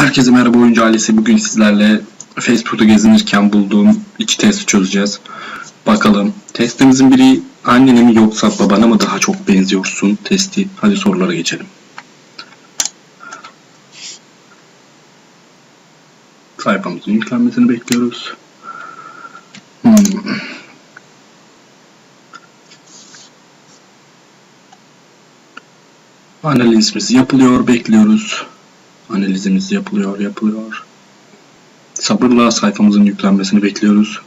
Herkese merhaba oyuncu ailesi. Bugün sizlerle Facebook'ta gezinirken bulduğum iki testi çözeceğiz. Bakalım. Testimizin biri annene mi yoksa babana mı daha çok benziyorsun testi. Hadi sorulara geçelim. Sayfamızın yüklenmesini bekliyoruz. Hmm. Analizimiz yapılıyor, bekliyoruz. Analizimiz yapılıyor, yapılıyor. Sabırla sayfamızın yüklenmesini bekliyoruz.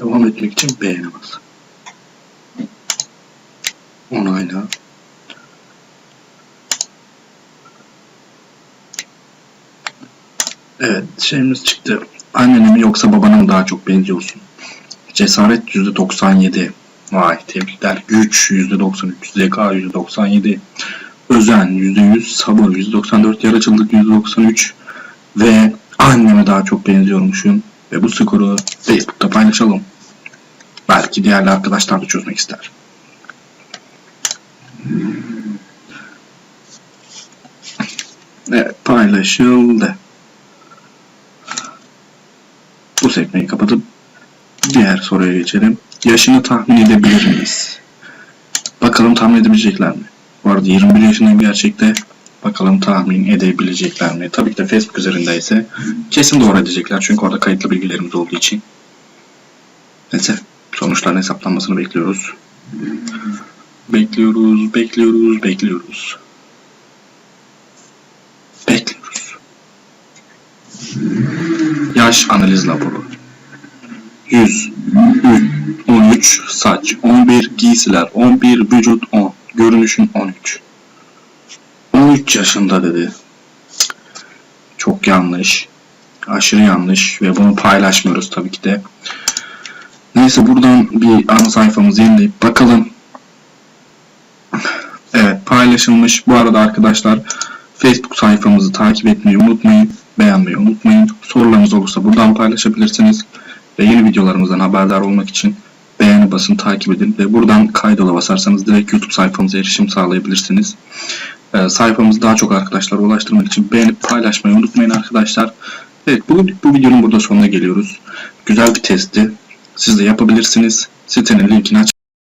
Devam etmek için beğene bas. Onayla. Evet, şeyimiz çıktı. Annene mi yoksa babana mı daha çok benziyorsun? Cesaret %97. Vay tebrikler. Güç %93. Zeka %97. Özen %100. Sabır %94. Yaratıcılık %93. Ve anneme daha çok benziyormuşum. Ve bu skoru Facebook'ta paylaşalım. Belki diğerli arkadaşlar da çözmek ister. Evet paylaşıldı. Bu sekmeyi kapatıp diğer soruya geçelim. Yaşını tahmin edebilir miyiz? Bakalım tahmin edebilecekler mi? Bu arada 21 yaşındayım gerçekte. Bakalım tahmin edebilecekler mi? Tabii ki de Facebook üzerindeyse kesin doğru edecekler. Çünkü orada kayıtlı bilgilerimiz olduğu için. Neyse sonuçların hesaplanmasını bekliyoruz. Bekliyoruz, bekliyoruz, bekliyoruz. Bekliyoruz. Yaş analiz raporu. 100, 13, saç, 11, giysiler, 11, vücut, 10, görünüşün 13. 13 yaşında dedi. Çok yanlış. Aşırı yanlış ve bunu paylaşmıyoruz tabii ki de. Neyse buradan bir ana sayfamızı yenileyip bakalım. Evet paylaşılmış. Bu arada arkadaşlar Facebook sayfamızı takip etmeyi unutmayın. Beğenmeyi unutmayın. Sorularınız olursa buradan paylaşabilirsiniz. Ve yeni videolarımızdan haberdar olmak için beğeni basın, takip edin ve buradan kaydola basarsanız direkt YouTube sayfamıza erişim sağlayabilirsiniz. Ee, sayfamızı daha çok arkadaşlara ulaştırmak için beğenip paylaşmayı unutmayın arkadaşlar. Evet bugün bu videonun burada sonuna geliyoruz. Güzel bir testti. Siz de yapabilirsiniz. Sitenin linkini aç